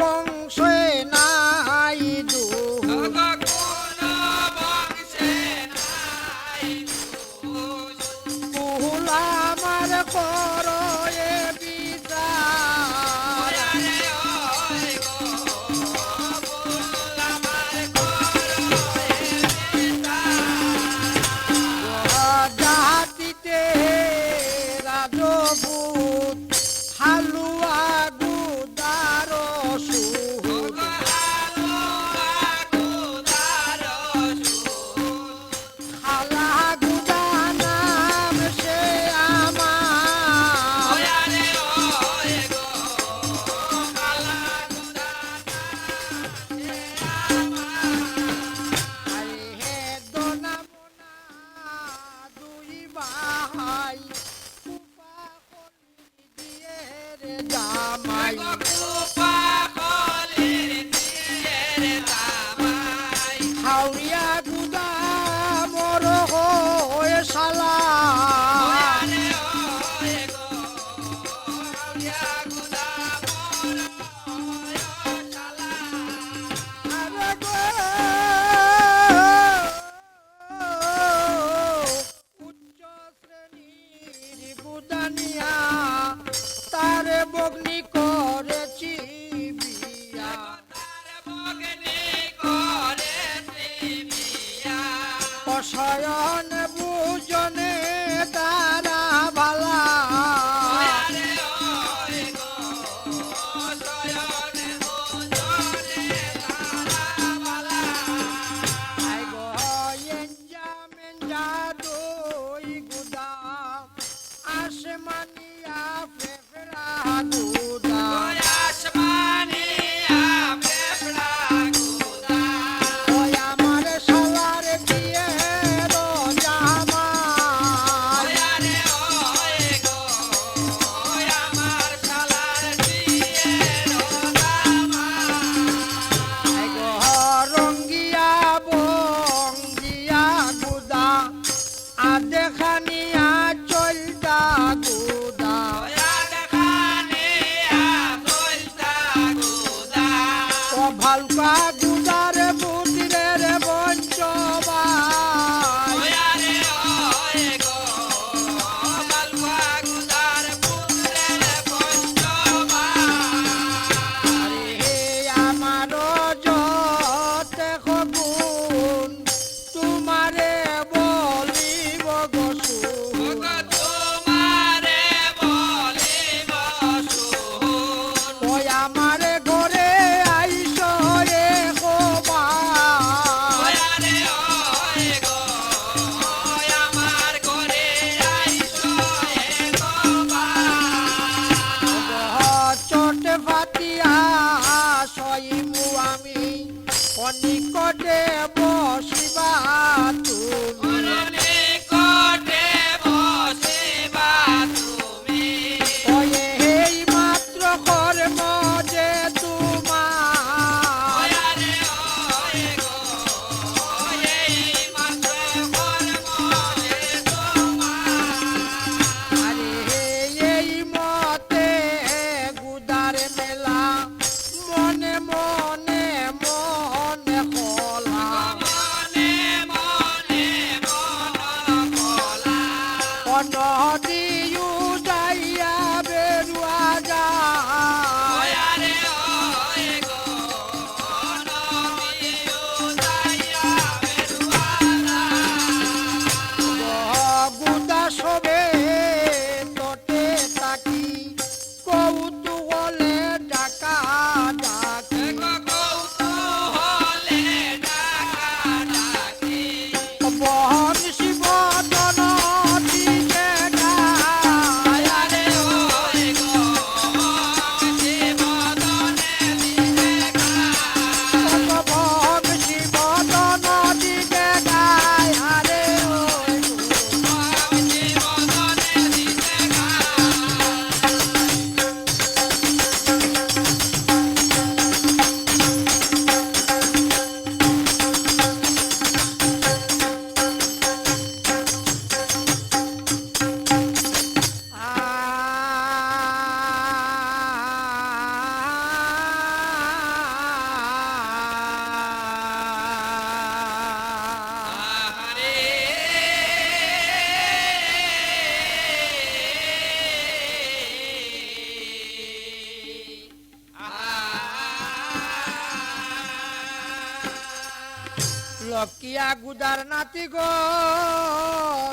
বংশে লকিয়া গুদার নাতি গো?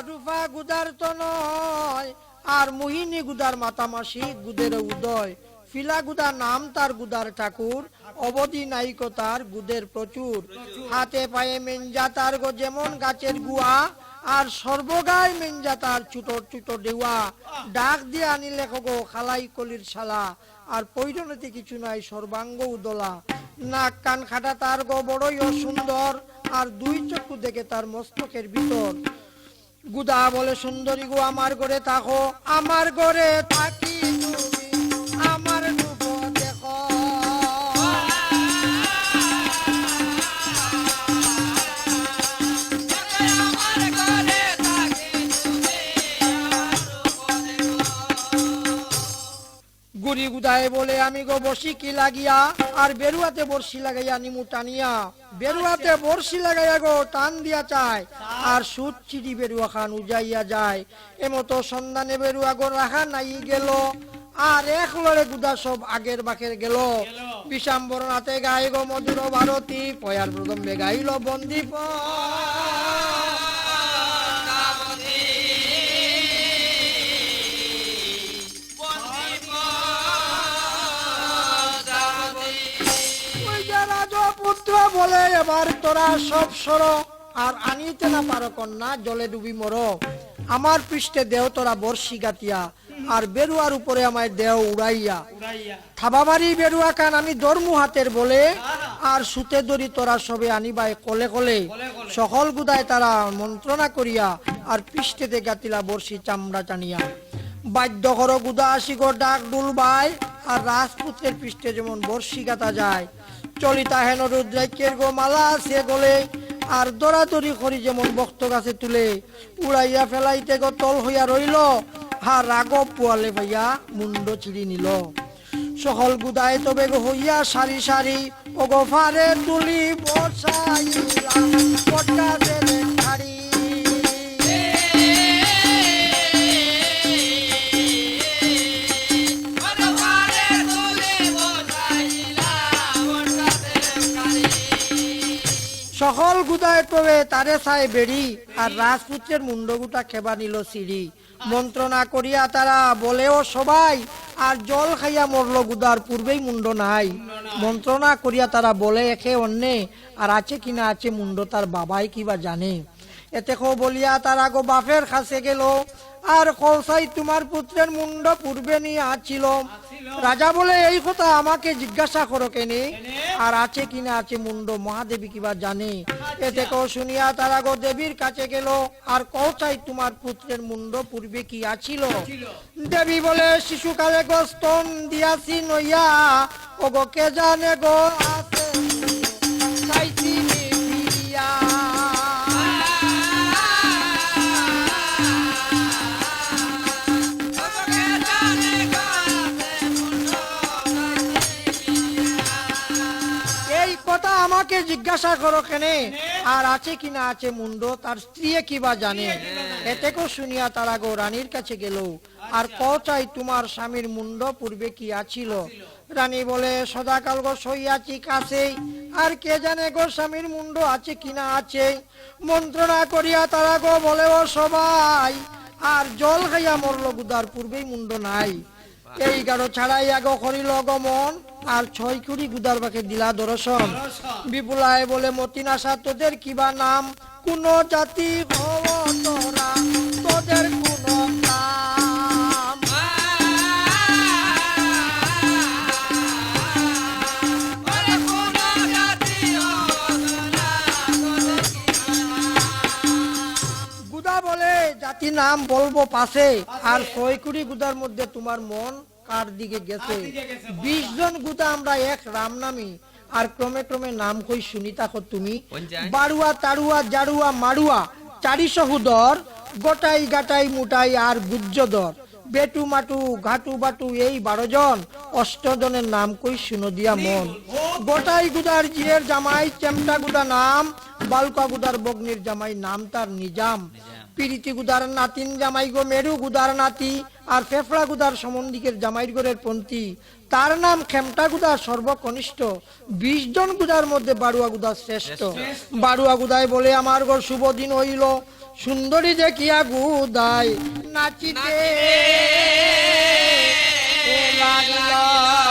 রূপা গুদার তো নয়, আর মোহিনী গুদার মাতামাসি গুদের উদয়। ফিলা গুদা নাম তার গুদার ঠাকুর, অবধি নাইকো তার গুদের প্রচুর। হাতে পায়ে মেঞ্জা তার গো যেমন গাছের গুয়া, আর সর্বগায় মেঞ্জা তার চুটো চুটো ডেওয়া ডাক দিয়ে আনিলে গো খালাই কলির শালা, আর পৈরনতে কিছু নাই সর্বাঙ্গ উদলা। নাক কান খাটা তার গো বড়ই অসুন্দর আর দুই চক্ষু দেখে তার মস্তকের ভিতর। গুদা বলে, সুন্দরী গো, আমার ঘরে থাকো, আমার ঘরে থাকি। গুড়ি গুদায় বলে আমি গো বসি কি লাগিয়া? আর বেরুয়াতে বর্ষি লাগাইয়া নিমু টানিয়া। বেরুয়াতে বর্ষি লাগাইয়া গো টান দিয়া চায়। আর সুদ চিড়ি বেরুয়া খান উজাইয়া যায়। এমতো সন্ধানে বেরুয়া গো রাখা নাই গেল। আর এক লড়ে গুদা সব আগের বাকের গেল। বিষাম্বরণাতে গাই গো মধুর ভারতী। পয়ার প্রথমে গাইল বন্দি রাজপুত্র বলে এবার তোরা সব সর আর আনিতে না পারো কন্যা জলে ডুবি মর। আমার পৃষ্ঠে দেহ তোরা বর্ষি গাতিয়া আর বেরুয়ার উপরে আমায় দেহ উড়াইয়া। থাবাবাড়ি বেরুয়া কান আমি ধর্মু হাতের বলে আর সুতে দড়ি তোরা সবে আনিবাই কলে কলে। সকল গুদায় তারা মন্ত্রণা করিয়া আর পৃষ্ঠেতে গাতিলা বর্ষি চামড়া টানিয়া। বাদ্য কর গুদা আসি গো ডাক ডুলবাই আর রাজপুত্রের পৃষ্ঠে যেমন বর্ষি গাতা যায় চলিতা হেন রুদ্রাক্ষের গো মালা আছে গলে আর দরাদরি করি যেমন বক্ত গাছে তুলে উড়াইয়া ফেলাইতে গো তল হইয়া রইল আর রাগব পোয়ালে ভাইয়া মুন্ড চিড়ি নিল। সকল গুদায় তবে গো হইয়া সারি সারি ও গো ফারে তুলি বসাইলাম সকল গুদায় তবে তারে চাই বেড়ি, আর রাজপুত্রের মুন্ডগুটা খেবা নিল সিঁড়ি মন্ত্রণা করিয়া তারা বলেও সবাই, আর জল খাইয়া মরল গুদার পূর্বেই মুন্ড নাই। মন্ত্রণা করিয়া তারা বলে, একে অন্যে, আর আছে কিনা আছে মুন্ড তার বাবাই কিবা জানে। এতে খো বলিয়া তারা গো, বাপের কাছে গেল, আর কৌসাই তোমার পুত্রের মুন্ড পূর্বে নিয়ে আছিল। রাজা বলে এই কথা আমাকে জিজ্ঞাসা করো কেনে আর আছে কিনা আছে মুন্ড মহাদেবী কিবা জানে? এতে কেউ শুনিয়া তারা গো দেবীর কাছে গেল আর কৌসাই তোমার পুত্রের মুন্ড পূর্বে কি আছিল? দেবী বলে শিশুকালে গো স্তন দিয়াছি নইয়া ও গো কে জানে গো আমাকে জিজ্ঞাসা করো কেনে, আর আছে কিনা আছে মুন্ড, তার স্ত্রী কিবা জানে? এতেকেও শুনিয়া তারা গো রানীর কাছে গেল। আর ক চাই তোমার স্বামীর মুন্ড পূর্বে কি আছিল? রানী বলে, সদাকাল গো সইয়াছি কাছে আর কে জানে গো স্বামীর মুন্ড আছে কিনা আছে? মন্ত্রণা করিয়া তারা গো বলে, ও সবাই, আর জল খাইয়া মরল গুদার পূর্বেই মুন্ড নাই। এই গাঢ় ছাড়াই আগ করিল গমন আর ছয় কুড়ি গুদার বাকে দিলা দর্শন বিপুলায় বলে মতিনাশা তোদের কিবা নাম? কোন জাতি তোরা তোদের কোন নাম? গুদা বলে জাতি নাম বলব পাশে আর ছয় কুড়ি গুদার মধ্যে তোমার মন কার দিকে গেছে? বিশ জন গুদা আমরা এক রাম নামি আর ক্রমে ক্রমে নাম কই শুনি থাকো তুমি? বাড়ুয়া তাড়ুয়া জাড়ুয়া মাড়ুয়া চারিশো হুদর গোটাই গাটাই মুটাই আর গুজ্জদর বেটু মাটু ঘাটু বাটু এই বারো জন অষ্টজনের নাম কই শুনো দিয়া মন। গোটাই গুদার জিয়ের জামাই চেমটা গুদা নাম বালকা গুদার বগ্নির জামাই নাম তার নিজাম। পিরিতি গুদার নাতিন জামাই গো মেরু গুদার নাতি। আর ফেফড়া গুদার সমন্দিকের জামাইরগড়ের পন্থী। তার নাম খেমটা গুদা সর্বকনিষ্ঠ। বিশ জন গুদার মধ্যে বারুয়া গুদা শ্রেষ্ঠ। বারুয়া গুদায় বলে আমার ঘর শুভ দিন হইল। সুন্দরী দেখিয়া গুদায় নাচিতে। লাগলা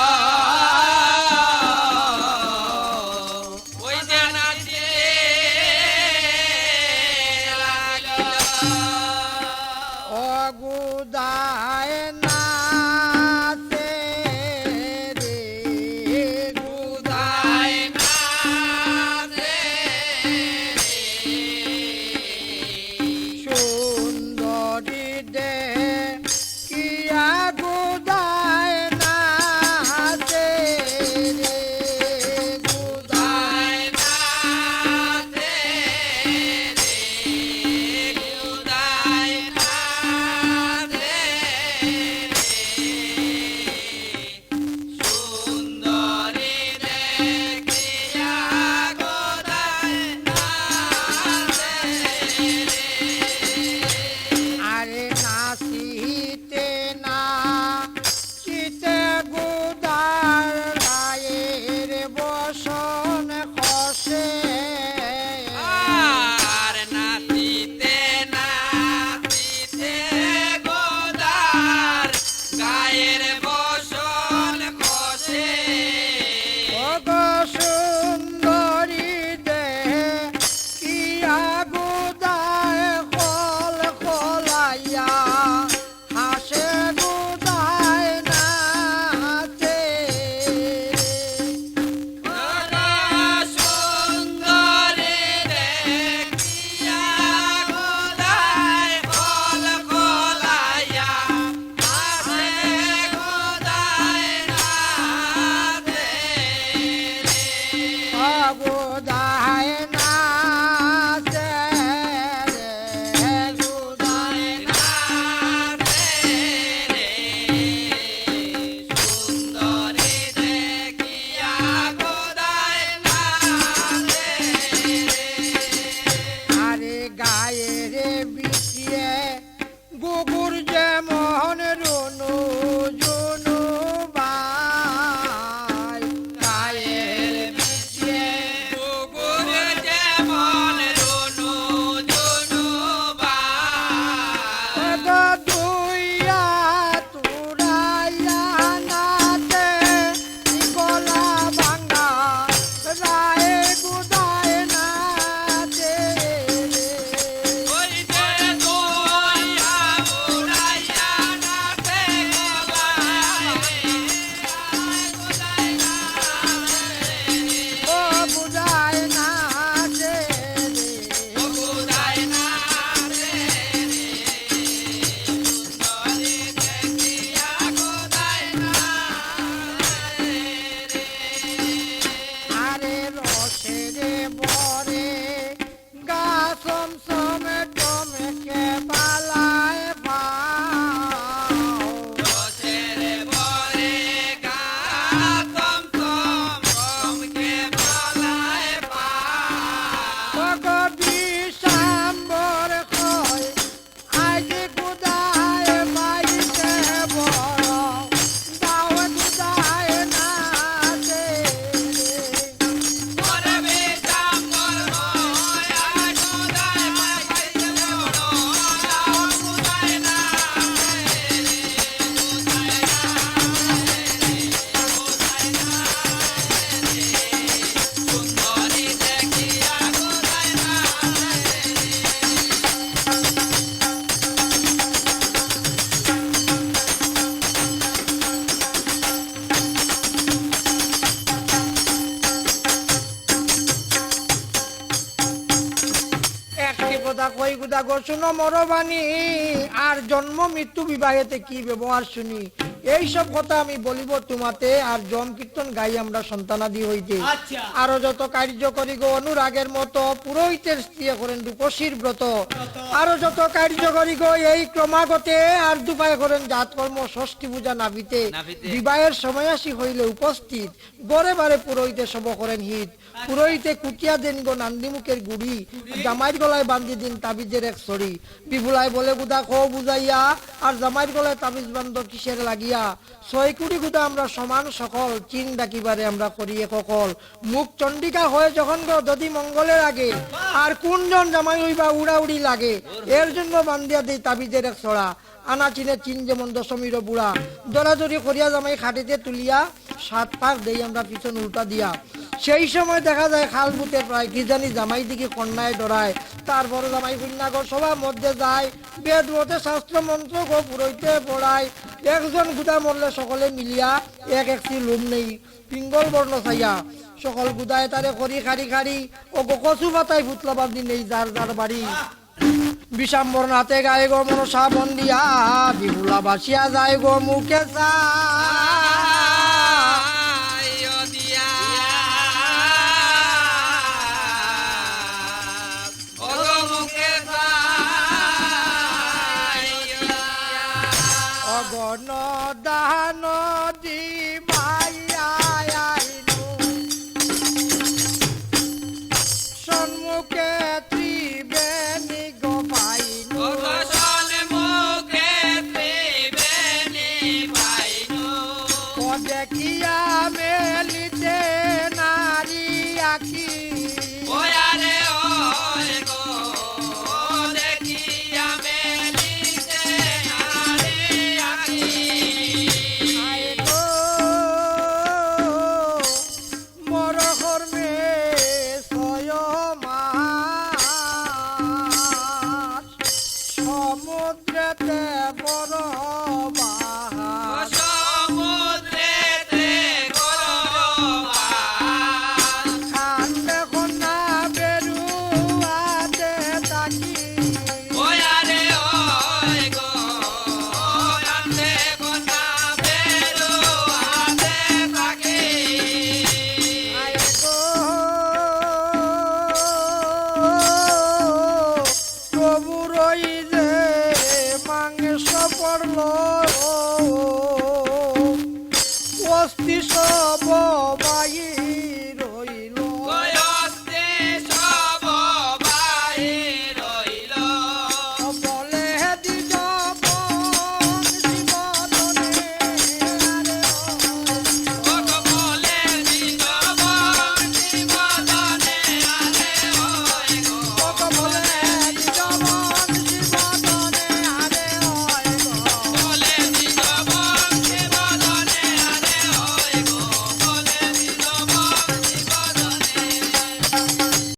গো শুনো মরবানি আর জন্ম মৃত্যু বিবাহেতে কি ব্যবহার শুনি? এই সব কথা আমি বলিব তোমাতে আর জম কীর্তন গাই আমরা সন্তানাদি হইতে। আচ্ছা। আরও যত কার্য করি গো অনুরাগের মতো পুরোহিতের স্ত্রী করেন রূপসীর ব্রত। আরও যত কার্য করি গো এই ক্রমাগতে আর দুপায় করেন জাত কর্ম ষষ্ঠী পূজা নাভিতে। বিবাহের সময় আসি হইলে উপস্থিত। গড়ে বারে পুরোহিতে সব করেন হিত। পুরোহিতে কুটিয়া দেন গো নান্দিমুখের গুড়ি জামাইর গলায় বান্ধি দিন তাবিজের এক সরি বিপুলায় বলে বুধা খো বুঝাইয়া, আর জামাইর গলায় তাবিজ বান্ধ কিসের লাগিয়া? ছয় কোটি গুদা আমরা সমান সকল, চিন ডাকিবারে আমরা করি একল মুখ চণ্ডিকা হয়ে যখন গো, যদি মঙ্গলের আগে, আর কোনজন জামাই হইবা উড়া উড়ি লাগে? এর জন্য বান্ধিয়া দেই তাবিজের এক ছড়া। আনা চিনে চিন যেমন দশমীর বুড়া। দরাদরি করিয়া জামাই খাটিতে তুলিয়া, সাত পাক দেই আমরা পিছন উল্টা দিয়া। সেই সময় দেখা যায় খাল বুতে প্রায় কি জানি জামাই দিকে কন্যায় ডরায়। তারপরে জামাই কন্যা গো সবার মধ্যে যায়। বেদ, মতে, শাস্ত্র, মন্ত্র গো পুরোইতে পড়ায়। একজন গুদা মরলে সকলে মিলিয়া এক একটি লুম নেই। পিঙ্গল বর্ণ চাইয়া সকল গুদায় তারে করি খারি খারি ও গো কচু পাতায় ভুতলা বান্ধি নেই যার যার বাড়ি। বিষাম্বর নাতে গায়ে গো মনসা বন্দিয়া। বিহুলা বাসিয়া যায় গো মুখে চা